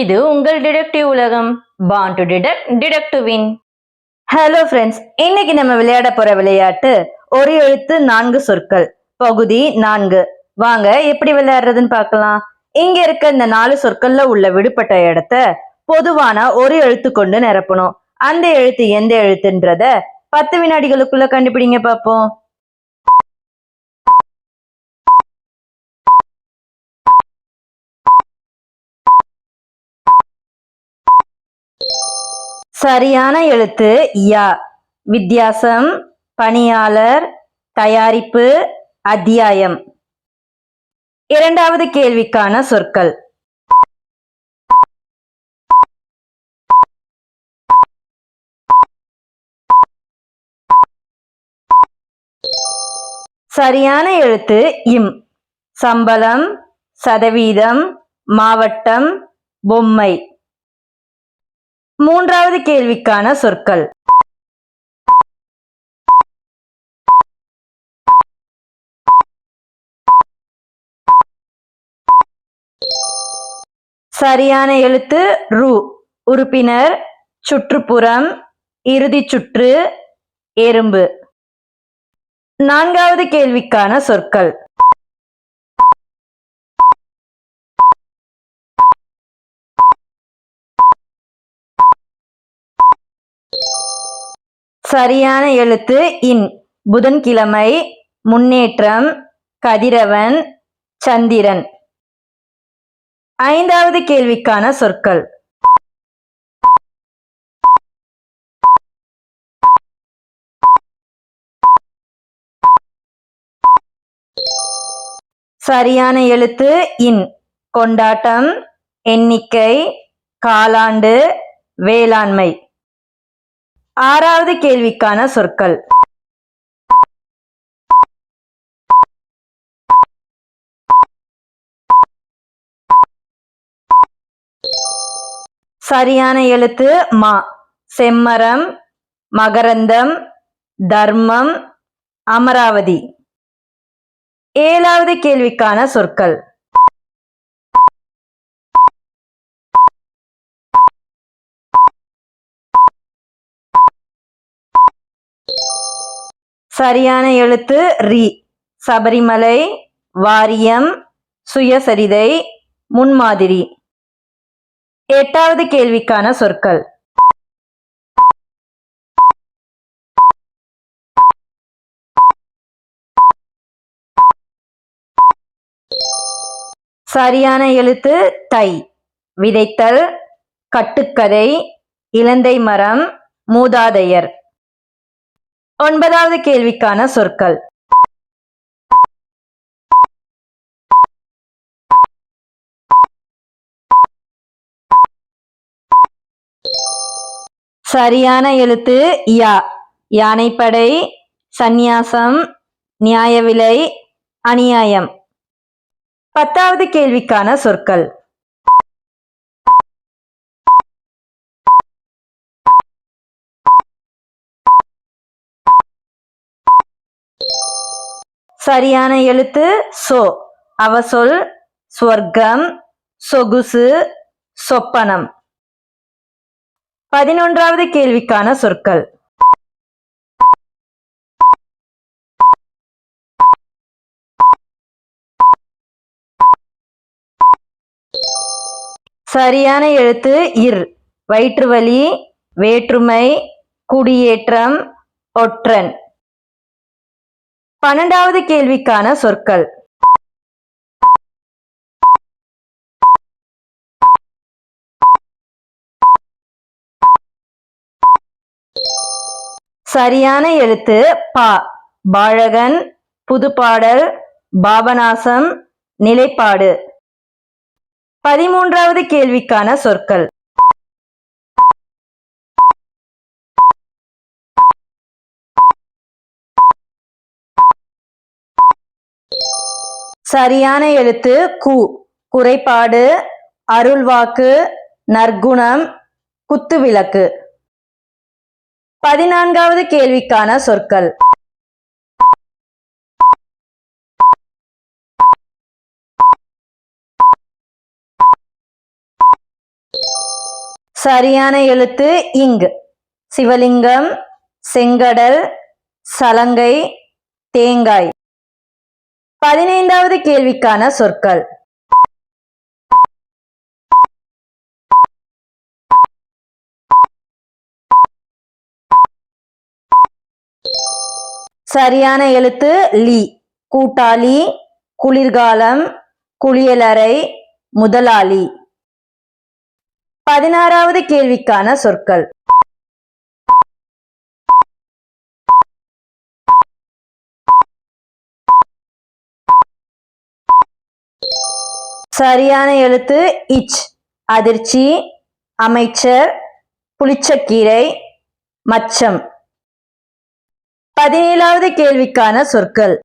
இது உங்கள் டிடெக்டிவ் உலகம். Born to detect detect win hello friends இன்னைக்கு நம்ம விளையாட போற விளையாட்டு ஒரு எழுத்து நான்கு சொற்கள். பகுதி நான்கு. வாங்க எப்படி விளையாடுறதுன்னு பார்க்கலாம். இங்க இருக்க இந்த நாலு சொற்கள்ல உள்ள விடுபட்ட இடத்த பொதுவான ஒரு எழுத்து கொண்டு நிரப்பணும். அந்த எழுத்து எந்த எழுத்துன்றத பத்து வினாடிகளுக்குள்ள கண்டுபிடிங்க பார்ப்போம். சரியான எழுத்து யா. வித்தியாசம் பணியாளர் தயாரிப்பு அத்தியாயம். இரண்டாவது கேள்விக்கான சொற்கள். சரியான எழுத்து இம். சம்பளம் சதவீதம் மாவட்டம் பொம்மை. மூன்றாவது கேள்விக்கான சொற்கள். சரியான எழுத்து ரு. உறுப்பினர் சுற்றுப்புறம் இறுதி சுற்று எறும்பு. நான்காவது கேள்விக்கான சொற்கள். சரியான எழுத்து. இன். புதன்கிழமை. முன்னேற்றம். கதிரவன். சந்திரன். ஐந்தாவது கேள்விக்கான சொற்கள். சரியான எழுத்து. இன். கொண்டாட்டம். எண்ணிக்கை. காலாண்டு. வேளாண்மை. ஆறாவது கேள்விக்கான சொற்கள். சரியான எழுத்து மா. செம்மரம் மகரந்தம் தர்மம் அமராவதி. ஏழாவது கேள்விக்கான சொற்கள். சரியான எழுத்து ரி. சபரிமலை வாரியம் சுயசரிதை முன்மாதிரி. எட்டாவது கேள்விக்கான சொற்கள். சரியான எழுத்து தை. விதைத்தல் கட்டுக்கதை இலந்தை மரம் மூதாதையர். ஒன்பதாவது கேள்விக்கான சொற்கள். சரியான எழுத்து யா. யானைப்படை சந்நியாசம் நியாய விலை அநியாயம். பத்தாவது கேள்விக்கான சொற்கள். சரியான எழுத்து சோ. அவசொல் ஸ்வர்க்கம் சொகுசு சொப்பனம். பதினொன்றாவது கேள்விக்கான சொற்கள். சரியான எழுத்து இர். வயிற்று வலி வேற்றுமை குடியேற்றம் ஒற்றன். பன்னெண்டாவது கேள்விக்கான சொற்கள். சரியான எழுத்து பா. பாழகன் புதுப்பாடல் பாபநாசம் நிலைப்பாடு. பதிமூன்றாவது கேள்விக்கான சொற்கள். சரியான எழுத்து கு. குறைபாடு அருள்வாக்கு நற்குணம் குத்துவிளக்கு. பதினான்காவது கேள்விக்கான சொற்கள். சரியான எழுத்து இங்கு. சிவலிங்கம் செங்கடல் சலங்கை தேங்காய். பதினைந்தாவது கேள்விக்கான சொற்கள். சரியான எழுத்து லி. கூட்டாளி குளிர்காலம் குளியலறை முதலாளி. பதினாறாவது கேள்விக்கான சொற்கள். சரியான எழுத்து இச். அதிர்ச்சி அமைச்சர் புளிச்சக்கீரை மச்சம். பதினேழாவது கேள்விக்கான சொற்கள்.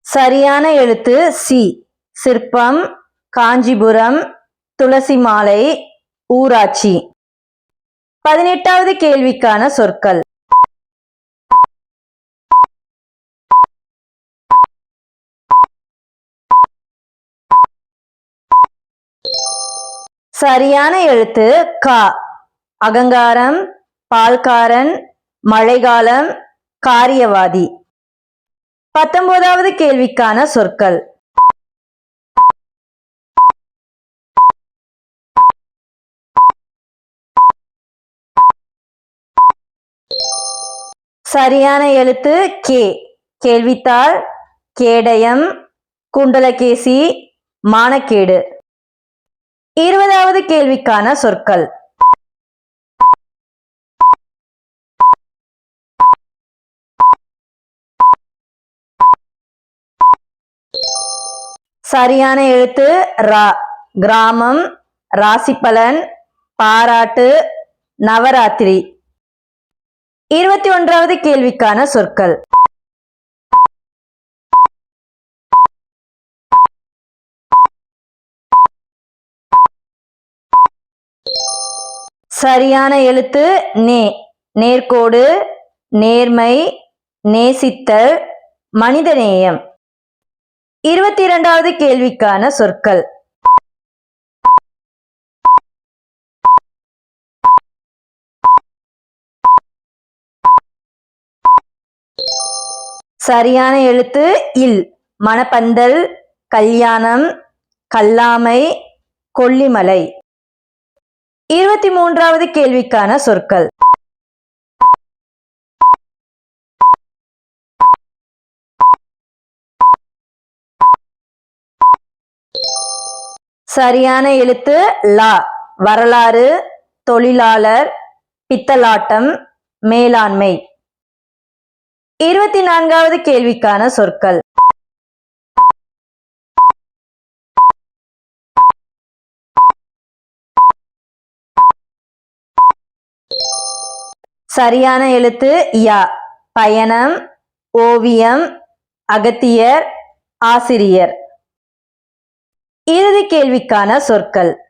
சரியான எழுத்து சி. சிற்பம் காஞ்சிபுரம் துளசி மாலை ஊராட்சி. பதினெட்டாவது கேள்விக்கான சொற்கள். சரியான எழுத்து கா. அகங்காரம் பால்காரன் மழைக்காலம் காரியவாதி. பத்தொன்பதாவது கேள்விக்கான சொற்கள். சரியான எழுத்து கே. கேள்வித்தாள் கேடயம் குண்டலகேசி மானக்கேடு. இருபதாவது கேள்விக்கான சொற்கள். சரியான எழுத்து ரா. கிராமம் ராசிப்பலன் பாராட்டு நவராத்திரி. இருபத்தி ஒன்றாவது கேள்விக்கான சொற்கள். சரியான எழுத்து நே. நேர்கோடு நேர்மை நேசித்தல் மனிதநேயம். இருபத்தி இரண்டாவது கேள்விக்கான சொற்கள். சரியான எழுத்து இல். மணப்பந்தல் கல்யாணம் கல்லாமை கொல்லிமலை. இருபத்தி மூன்றாவது கேள்விக்கான சொற்கள். சரியான எழுத்து லா. வரலாறு தொழிலாளர் பித்தலாட்டம் மேலாண்மை. இருபத்தி நான்காவது கேள்விக்கான சொற்கள். சரியான எழுத்து யா. பயணம் ஓவியம் அகத்தியர் ஆசிரியர். இறுதி கேள்விக்கான சொற்கள்.